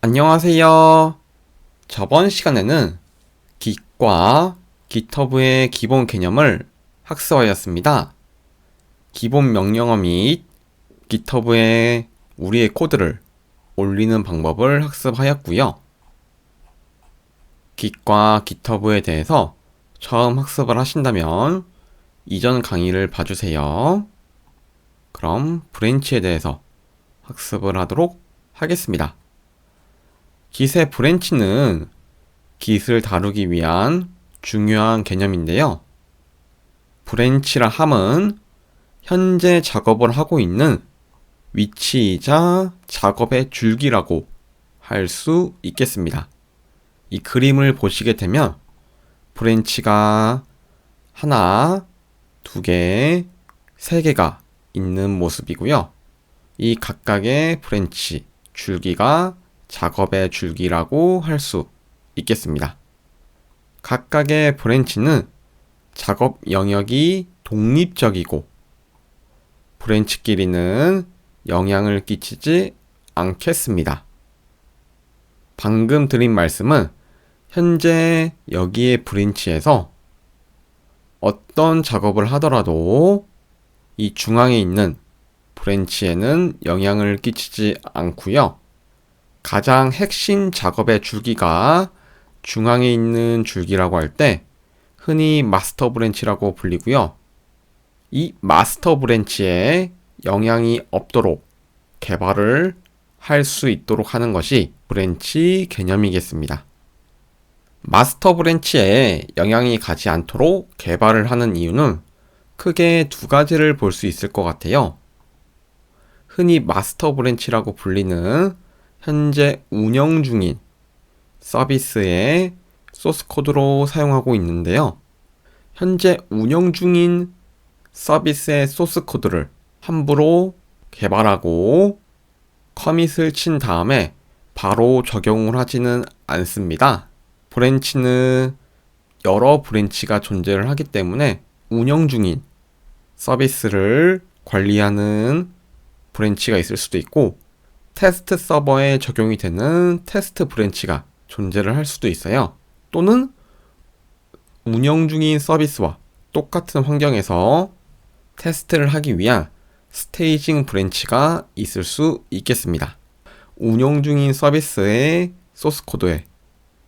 안녕하세요. 저번 시간에는 Git과 GitHub의 기본 개념을 학습하였습니다. 기본 명령어 및 GitHub에 우리의 코드를 올리는 방법을 학습하였고요. Git과 GitHub에 대해서 처음 학습을 하신다면 이전 강의를 봐주세요. 그럼 브랜치에 대해서 학습을 하도록 하겠습니다. 깃의 브랜치는 깃을 다루기 위한 중요한 개념인데요. 브랜치라 함은 현재 작업을 하고 있는 위치이자 작업의 줄기라고 할 수 있겠습니다. 이 그림을 보시게 되면 브랜치가 하나, 두 개, 세 개가 있는 모습이고요. 이 각각의 브랜치, 줄기가 작업의 줄기라고 할 수 있겠습니다. 각각의 브랜치는 작업 영역이 독립적이고 브랜치끼리는 영향을 끼치지 않겠습니다. 방금 드린 말씀은 현재 여기에 브랜치에서 어떤 작업을 하더라도 이 중앙에 있는 브랜치에는 영향을 끼치지 않고요. 가장 핵심 작업의 줄기가 중앙에 있는 줄기라고 할 때 흔히 마스터 브랜치라고 불리고요. 이 마스터 브랜치에 영향이 없도록 개발을 할 수 있도록 하는 것이 브랜치 개념이겠습니다. 마스터 브랜치에 영향이 가지 않도록 개발을 하는 이유는 크게 두 가지를 볼 수 있을 것 같아요. 흔히 마스터 브랜치라고 불리는 현재 운영 중인 서비스의 소스 코드로 사용하고 있는데요. 현재 운영 중인 서비스의 소스 코드를 함부로 개발하고 커밋을 친 다음에 바로 적용을 하지는 않습니다. 브랜치는 여러 브랜치가 존재를 하기 때문에 운영 중인 서비스를 관리하는 브랜치가 있을 수도 있고 테스트 서버에 적용이 되는 테스트 브랜치가 존재를 할 수도 있어요. 또는 운영 중인 서비스와 똑같은 환경에서 테스트를 하기 위한 스테이징 브랜치가 있을 수 있겠습니다. 운영 중인 서비스의 소스 코드에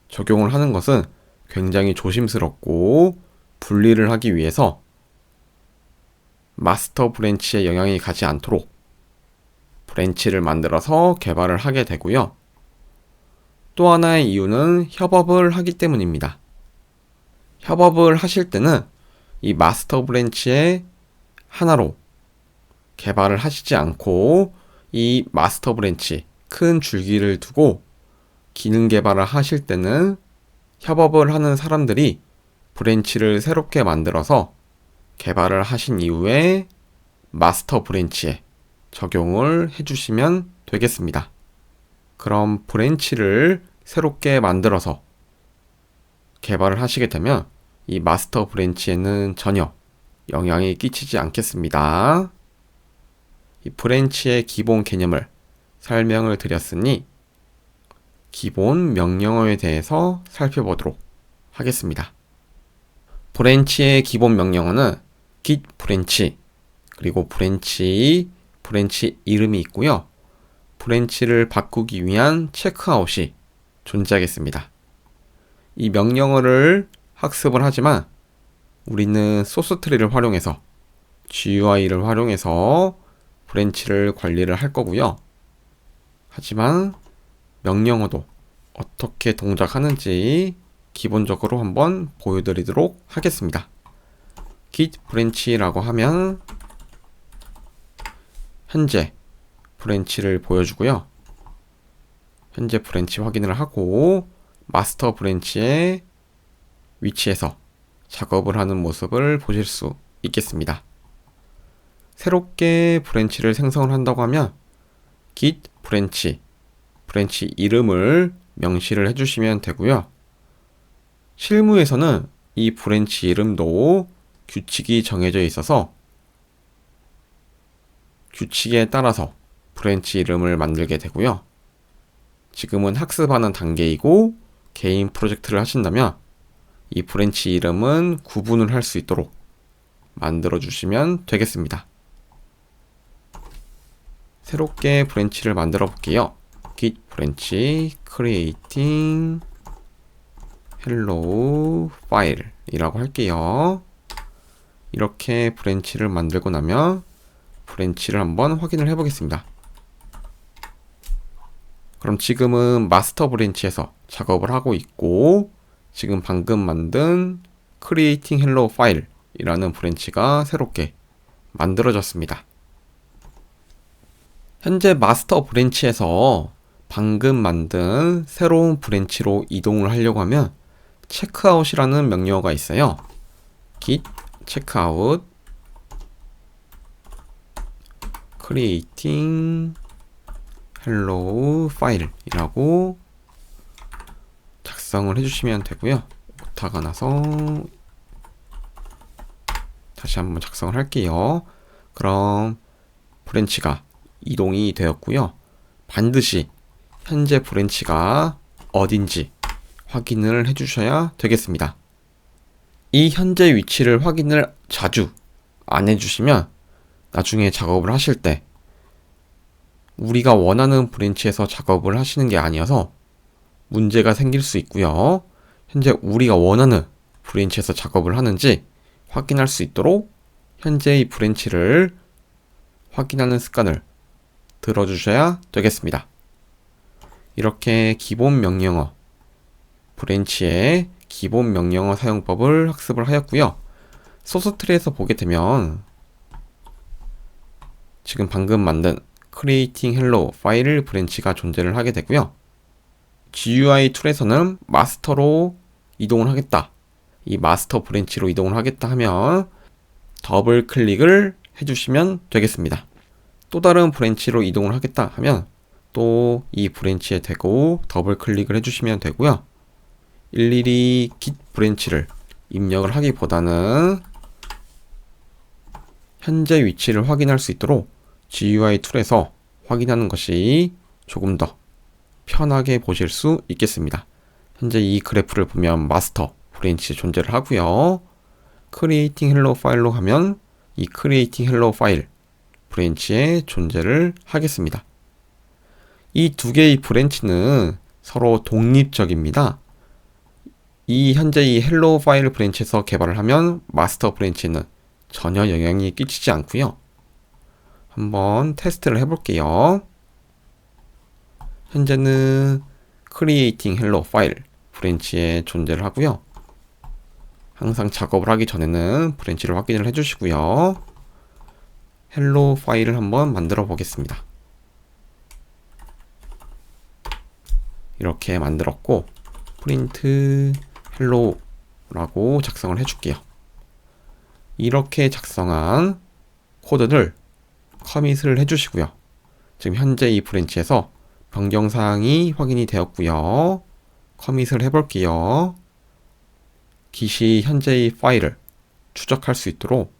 적용을 하는 것은 굉장히 조심스럽고 분리를 하기 위해서 마스터 브랜치에 영향이 가지 않도록 브랜치를 만들어서 개발을 하게 되고요. 또 하나의 이유는 협업을 하기 때문입니다. 협업을 하실 때는 이 마스터 브랜치의 하나로 개발을 하시지 않고 이 마스터 브랜치 큰 줄기를 두고 기능 개발을 하실 때는 협업을 하는 사람들이 브랜치를 새롭게 만들어서 개발을 하신 이후에 마스터 브랜치에 적용을 해주시면 되겠습니다. 그럼 브랜치를 새롭게 만들어서 개발을 하시게 되면 이 마스터 브랜치에는 전혀 영향이 끼치지 않겠습니다. 이 브랜치의 기본 개념을 설명을 드렸으니 기본 명령어에 대해서 살펴보도록 하겠습니다. 브랜치의 기본 명령어는 git 브랜치 그리고 브랜치 브랜치 이름이 있고요. 브랜치를 바꾸기 위한 체크아웃이 존재하겠습니다. 이 명령어를 학습을 하지만 우리는 소스 트리를 활용해서 GUI를 활용해서 브랜치를 관리를 할 거고요. 하지만 명령어도 어떻게 동작하는지 기본적으로 한번 보여드리도록 하겠습니다. git 브랜치라고 하면 현재 브랜치를 보여주고요. 현재 브랜치 확인을 하고 마스터 브랜치의 위치에서 작업을 하는 모습을 보실 수 있겠습니다. 새롭게 브랜치를 생성을 한다고 하면 git 브랜치, 브랜치 이름을 명시를 해주시면 되고요. 실무에서는 이 브랜치 이름도 규칙이 정해져 있어서 규칙에 따라서 브랜치 이름을 만들게 되고요. 지금은 학습하는 단계이고 개인 프로젝트를 하신다면 이 브랜치 이름은 구분을 할 수 있도록 만들어 주시면 되겠습니다. 새롭게 브랜치를 만들어 볼게요. git 브랜치 creating hello file 이라고 할게요. 이렇게 브랜치를 만들고 나면 브랜치를 한번 확인을 해 보겠습니다. 그럼 지금은 마스터 브랜치에서 작업을 하고 있고 지금 방금 만든 creating hello file 이라는 브랜치가 새롭게 만들어졌습니다. 현재 마스터 브랜치에서 방금 만든 새로운 브랜치로 이동을 하려고 하면 checkout이라는 명령어가 있어요. git checkout creating hello file이라고 작성을 해주시면 되고요. 오타가 나서 다시 한번 작성을 할게요. 그럼 브랜치가 이동이 되었고요. 반드시 현재 브랜치가 어딘지 확인을 해주셔야 되겠습니다. 이 현재 위치를 확인을 자주 안 해주시면 나중에 작업을 하실 때 우리가 원하는 브랜치에서 작업을 하시는 게 아니어서 문제가 생길 수 있고요. 현재 우리가 원하는 브랜치에서 작업을 하는지 확인할 수 있도록 현재의 브랜치를 확인하는 습관을 들어주셔야 되겠습니다. 이렇게 기본 명령어, 브랜치의 기본 명령어 사용법을 학습을 하였고요. 소스 트리에서 보게 되면 지금 방금 만든 creating hello 파일 브랜치가 존재를 하게 되고요. GUI 툴에서는 마스터로 이동을 하겠다. 이 마스터 브랜치로 이동을 하겠다 하면 더블 클릭을 해주시면 되겠습니다. 또 다른 브랜치로 이동을 하겠다 하면 또 이 브랜치에 대고 더블 클릭을 해주시면 되고요. 일일이 git 브랜치를 입력을 하기보다는 현재 위치를 확인할 수 있도록 GUI 툴에서 확인하는 것이 조금 더 편하게 보실 수 있겠습니다. 현재 이 그래프를 보면 마스터 브랜치 존재를 하고요. creating hello 파일로 하면 이 creating hello 파일 브랜치의 존재를 하겠습니다. 이 두 개의 브랜치는 서로 독립적입니다. 이 현재 이 헬로 파일 브랜치에서 개발을 하면 마스터 브랜치는 전혀 영향이 끼치지 않고요. 한번 테스트를 해볼게요. 현재는 creating hello 파일 브랜치에 존재를 하고요. 항상 작업을 하기 전에는 브랜치를 확인을 해주시고요. 헬로 파일을 한번 만들어 보겠습니다. 이렇게 만들었고 프린트 헬로라고 작성을 해줄게요. 이렇게 작성한 코드를 커밋을 해주시고요. 지금 현재 이 브랜치에서 변경사항이 확인이 되었고요. 커밋을 해볼게요. 기시 현재의 파일을 추적할 수 있도록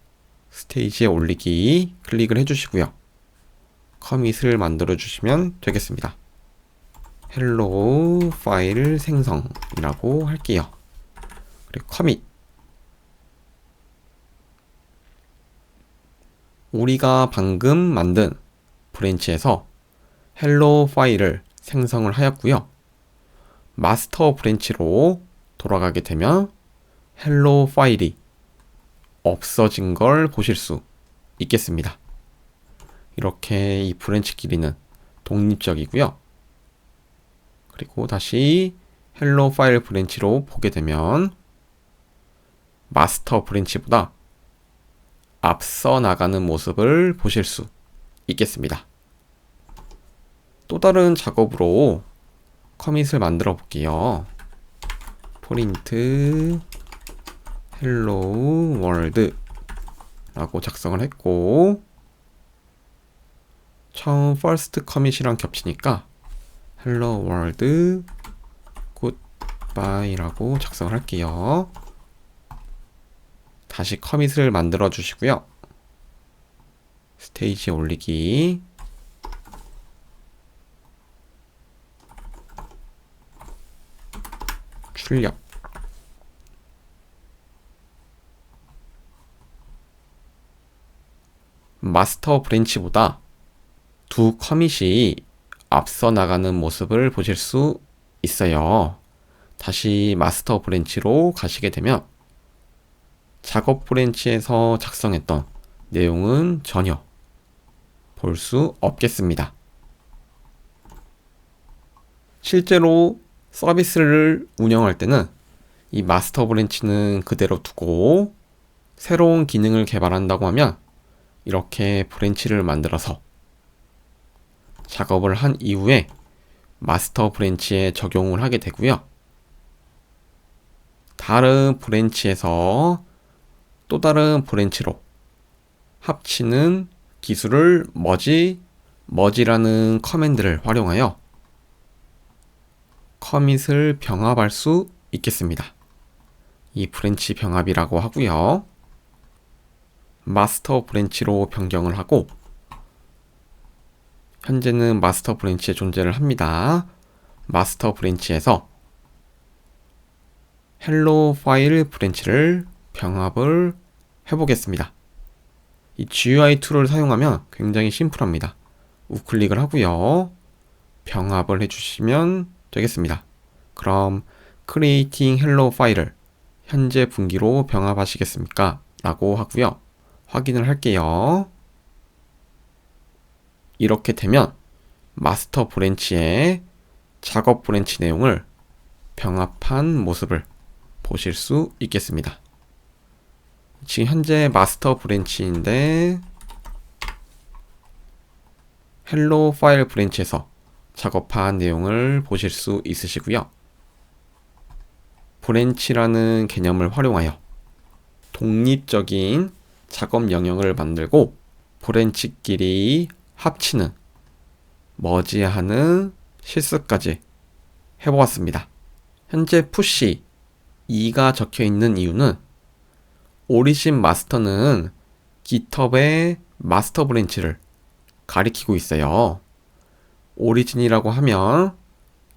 스테이지에 올리기 클릭을 해주시고요. 커밋을 만들어 주시면 되겠습니다. 헬로 파일 생성이라고 할게요. 그리고 커밋 우리가 방금 만든 브랜치에서 헬로 파일을 생성을 하였고요. 마스터 브랜치로 돌아가게 되면 헬로 파일이 없어진 걸 보실 수 있겠습니다. 이렇게 이 브랜치 길이는 독립적이고요. 그리고 다시 헬로 파일 브랜치로 보게 되면 마스터 브랜치보다 앞서 나가는 모습을 보실 수 있겠습니다. 또 다른 작업으로 커밋을 만들어 볼게요. 프린트 헬로 월드 라고 작성을 했고 처음 first 커밋이랑 겹치니까 헬로 월드 굿바이라고 작성을 할게요. 다시 커밋을 만들어 주시고요. 스테이지에 올리기 출력 마스터 브랜치보다 두 커밋이 앞서 나가는 모습을 보실 수 있어요. 다시 마스터 브랜치로 가시게 되면 작업 브랜치에서 작성했던 내용은 전혀 볼 수 없겠습니다. 실제로 서비스를 운영할 때는 이 마스터 브랜치는 그대로 두고 새로운 기능을 개발한다고 하면 이렇게 브랜치를 만들어서 작업을 한 이후에 마스터 브랜치에 적용을 하게 되고요. 다른 브랜치에서 또 다른 브랜치로 합치는 기술을 머지, 머지라는 커맨드를 활용하여 커밋을 병합할 수 있겠습니다. 이 브랜치 병합이라고 하고요. 마스터 브랜치로 변경을 하고 현재는 마스터 브랜치에 존재를 합니다. 마스터 브랜치에서 헬로 파일 브랜치를 병합을 해보겠습니다. 이 GUI 툴을 사용하면 굉장히 심플합니다. 우클릭을 하고요. 병합을 해주시면 되겠습니다. 그럼 creating hello 파일을 현재 분기로 병합하시겠습니까? 라고 하고요. 확인을 할게요. 이렇게 되면 마스터 브랜치에 작업 브랜치 내용을 병합한 모습을 보실 수 있겠습니다. 지금 현재 마스터 브랜치인데 헬로 파일 브랜치에서 작업한 내용을 보실 수 있으시고요. 브랜치라는 개념을 활용하여 독립적인 작업 영역을 만들고 브랜치끼리 합치는 머지하는 실수까지 해보았습니다. 현재 푸시 2가 적혀 있는 이유는 오리진 마스터는 GitHub의 마스터 브랜치를 가리키고 있어요. 오리진이라고 하면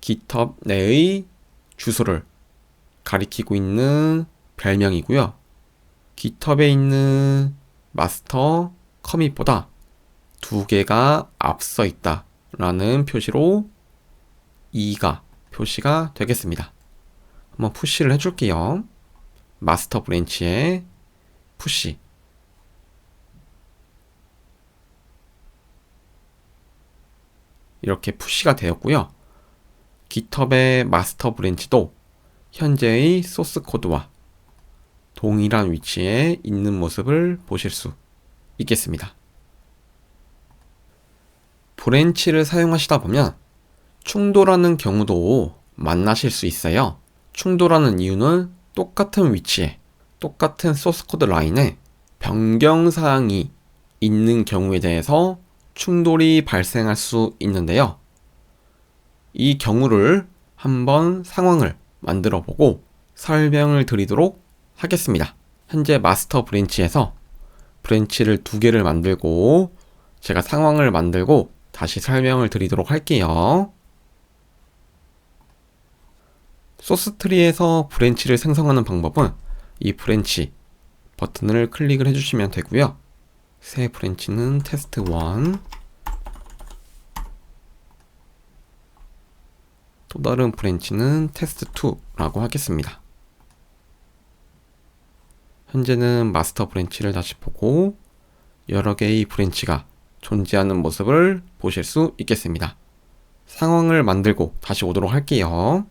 GitHub 내의 주소를 가리키고 있는 별명이고요. GitHub에 있는 마스터 커밋보다 두 개가 앞서 있다 라는 표시로 2가 표시가 되겠습니다. 한번 푸시를 해줄게요. 마스터 브랜치에 푸시 이렇게 푸시가 되었고요. GitHub의 마스터 브랜치도 현재의 소스 코드와 동일한 위치에 있는 모습을 보실 수 있겠습니다. 브랜치를 사용하시다 보면 충돌하는 경우도 만나실 수 있어요. 충돌하는 이유는 똑같은 위치에 똑같은 소스 코드 라인에 변경 사항이 있는 경우에 대해서 충돌이 발생할 수 있는데요. 이 경우를 한번 상황을 만들어 보고 설명을 드리도록 하겠습니다. 현재 마스터 브랜치에서 브랜치를 두 개를 만들고 제가 상황을 만들고 다시 설명을 드리도록 할게요. 소스 트리에서 브랜치를 생성하는 방법은 이 브랜치 버튼을 클릭을 해주시면 되고요. 새 브랜치는 테스트 1 또 다른 브랜치는 테스트 2라고 하겠습니다. 현재는 마스터 브랜치를 다시 보고 여러 개의 브랜치가 존재하는 모습을 보실 수 있겠습니다. 상황을 만들고 다시 오도록 할게요.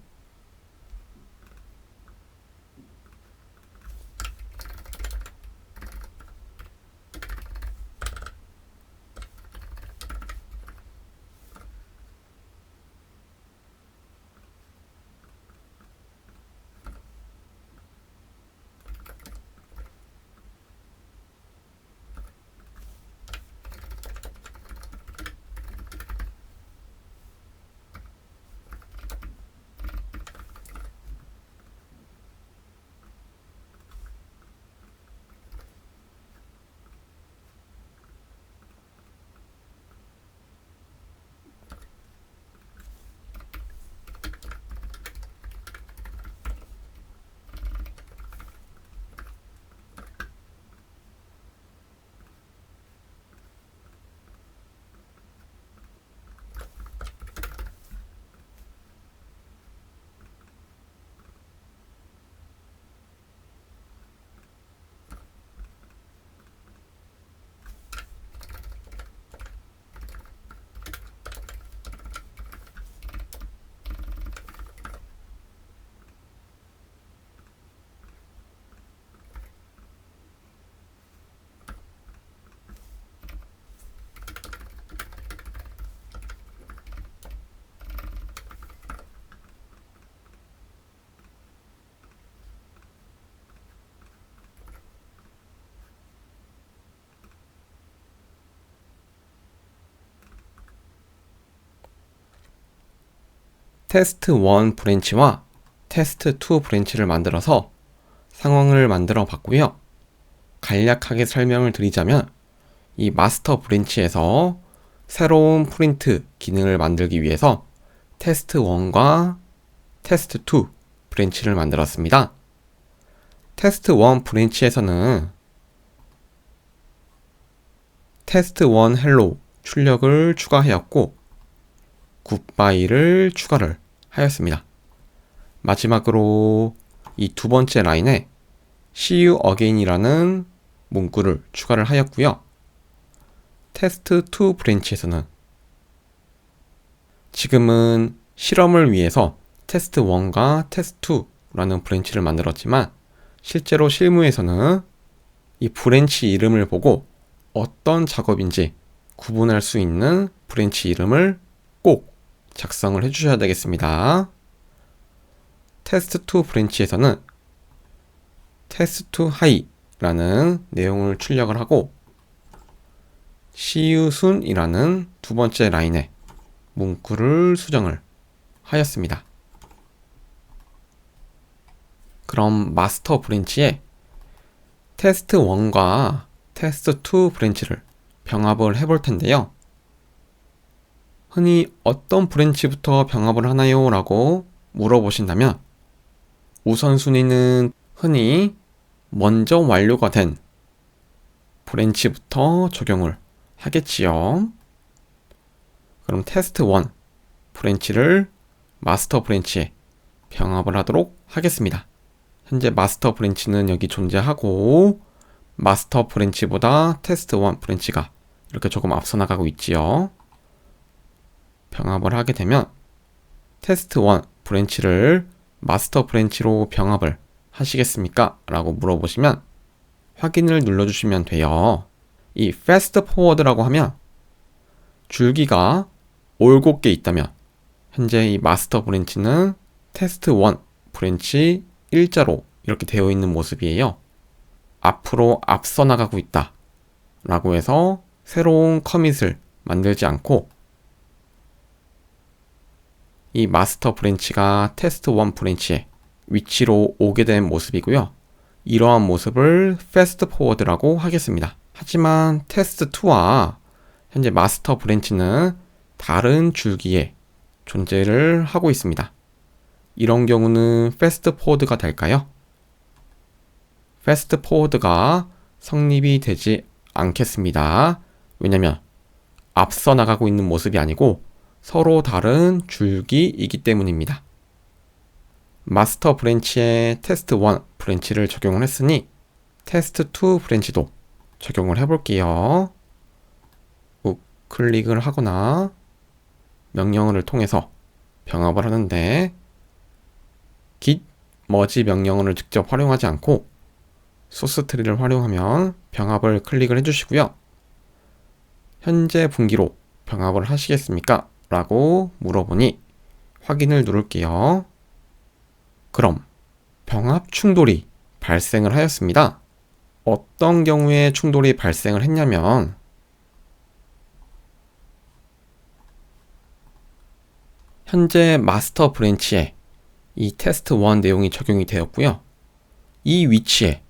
테스트 1 브랜치와 테스트 2 브랜치를 만들어서 상황을 만들어 봤고요. 간략하게 설명을 드리자면 이 마스터 브랜치에서 새로운 프린트 기능을 만들기 위해서 테스트 1과 테스트 2 브랜치를 만들었습니다. 테스트 1 브랜치에서는 테스트 1 헬로 출력을 추가하였고 굿바이를 추가를 하였습니다. 마지막으로 이 두 번째 라인에 see you again이라는 문구를 추가를 하였고요. 테스트 2 브랜치에서는 지금은 실험을 위해서 테스트 1과 테스트 2라는 브랜치를 만들었지만 실제로 실무에서는 이 브랜치 이름을 보고 어떤 작업인지 구분할 수 있는 브랜치 이름을 꼭 작성을 해 주셔야 되겠습니다. 테스트 2 브랜치에서는 테스트 2 하이라는 내용을 출력을 하고 시유순이라는 두 번째 라인에 문구를 수정을 하였습니다. 그럼 마스터 브랜치에 테스트 1과 테스트 2 브랜치를 병합을 해볼 텐데요. 흔히 어떤 브랜치부터 병합을 하나요? 라고 물어보신다면 우선순위는 흔히 먼저 완료가 된 브랜치부터 적용을 하겠지요. 그럼 테스트 1 브랜치를 마스터 브랜치에 병합을 하도록 하겠습니다. 현재 마스터 브랜치는 여기 존재하고 마스터 브랜치보다 테스트 1 브랜치가 이렇게 조금 앞서 나가고 있지요. 병합을 하게 되면 테스트 1 브랜치를 마스터 브랜치로 병합을 하시겠습니까? 라고 물어보시면 확인을 눌러주시면 돼요. 이 fast forward라고 하면 줄기가 올곧게 있다면 현재 이 마스터 브랜치는 테스트 1 브랜치 일자로 이렇게 되어 있는 모습이에요. 앞으로 앞서 나가고 있다. 라고 해서 새로운 커밋을 만들지 않고 이 마스터 브랜치가 테스트 1 브랜치의 위치로 오게 된 모습이고요. 이러한 모습을 패스트 포워드라고 하겠습니다. 하지만 테스트 2와 현재 마스터 브랜치는 다른 줄기에 존재를 하고 있습니다. 이런 경우는 패스트 포워드가 될까요? 패스트 포워드가 성립이 되지 않겠습니다. 왜냐면 앞서 나가고 있는 모습이 아니고 서로 다른 줄기이기 때문입니다. 마스터 브랜치에 테스트 1 브랜치를 적용을 했으니 테스트 2 브랜치도 적용을 해볼게요. 우클릭을 하거나 명령어를 통해서 병합을 하는데 git 머지 명령어를 직접 활용하지 않고 소스 트리를 활용하면 병합을 클릭을 해주시고요. 현재 분기로 병합을 하시겠습니까? 라고 물어보니 확인을 누를게요. 그럼 병합 충돌이 발생을 하였습니다. 어떤 경우에 충돌이 발생을 했냐면 현재 마스터 브랜치에 이 테스트 1 내용이 적용이 되었고요. 이 위치에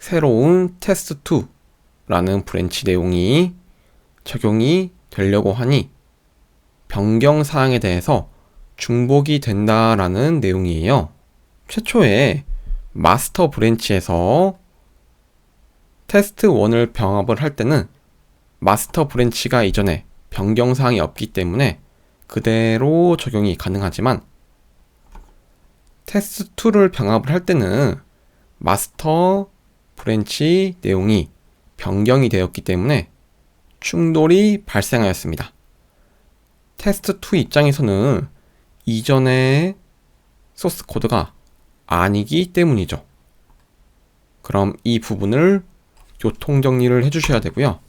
새로운 테스트 2라는 브랜치 내용이 적용이 되려고 하니 변경 사항에 대해서 중복이 된다라는 내용이에요. 최초에 마스터 브랜치에서 테스트 1을 병합을 할 때는 마스터 브랜치가 이전에 변경 사항이 없기 때문에 그대로 적용이 가능하지만 테스트 2를 병합을 할 때는 마스터 브랜치 내용이 변경이 되었기 때문에 충돌이 발생하였습니다. 테스트 2 입장에서는 이전의 소스 코드가 아니기 때문이죠. 그럼 이 부분을 교통 정리를 해주셔야 되고요.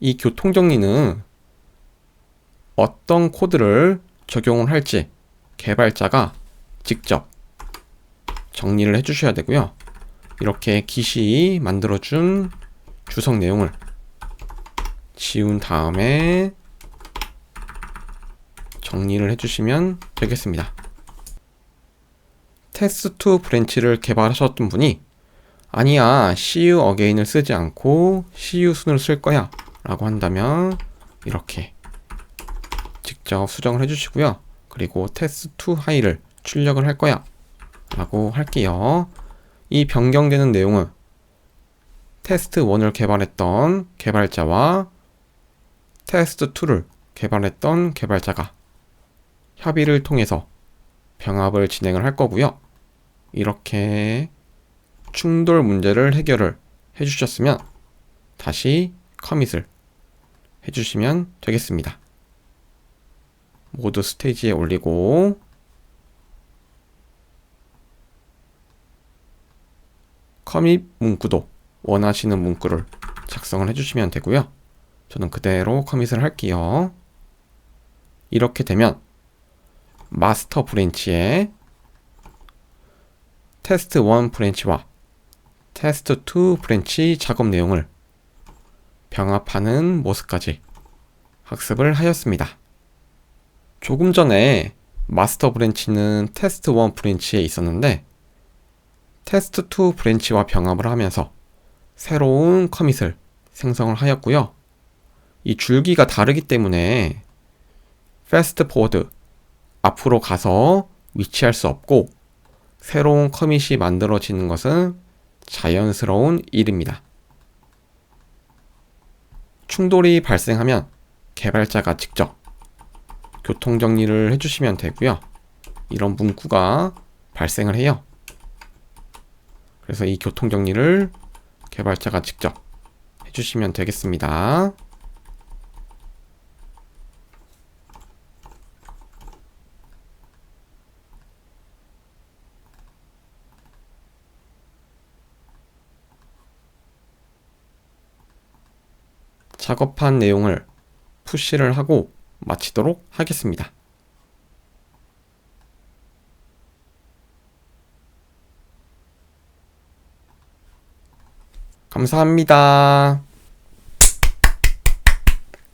이 교통 정리는 어떤 코드를 적용을 할지 개발자가 직접 정리를 해주셔야 되고요. 이렇게 기시 만들어준 주석 내용을 지운 다음에 정리를 해주시면 되겠습니다. 테스트2 브랜치를 개발하셨던 분이 아니야, you again을 쓰지 않고 you 순을 쓸 거야 라고 한다면 이렇게 직접 수정을 해주시고요. 그리고 테스트2 하이를 출력을 할 거야 라고 할게요. 이 변경되는 내용은 테스트 1을 개발했던 개발자와 테스트 2를 개발했던 개발자가 협의를 통해서 병합을 진행을 할 거고요. 이렇게 충돌 문제를 해결을 해주셨으면 다시 커밋을 해주시면 되겠습니다. 모두 스테이지에 올리고 커밋 문구도 원하시는 문구를 작성을 해주시면 되고요. 저는 그대로 커밋을 할게요. 이렇게 되면 마스터 브랜치에 테스트 1 브랜치와 테스트 2 브랜치 작업 내용을 병합하는 모습까지 학습을 하였습니다. 조금 전에 마스터 브랜치는 테스트 1 브랜치에 있었는데 테스트 2 브랜치와 병합을 하면서 새로운 커밋을 생성을 하였고요. 이 줄기가 다르기 때문에 패스트 포워드 앞으로 가서 위치할 수 없고 새로운 커밋이 만들어지는 것은 자연스러운 일입니다. 충돌이 발생하면 개발자가 직접 교통 정리를 해주시면 되고요. 이런 문구가 발생을 해요. 그래서 이 교통 정리를 개발자가 직접 해주시면 되겠습니다. 작업한 내용을 푸시를 하고 마치도록 하겠습니다. 감사합니다.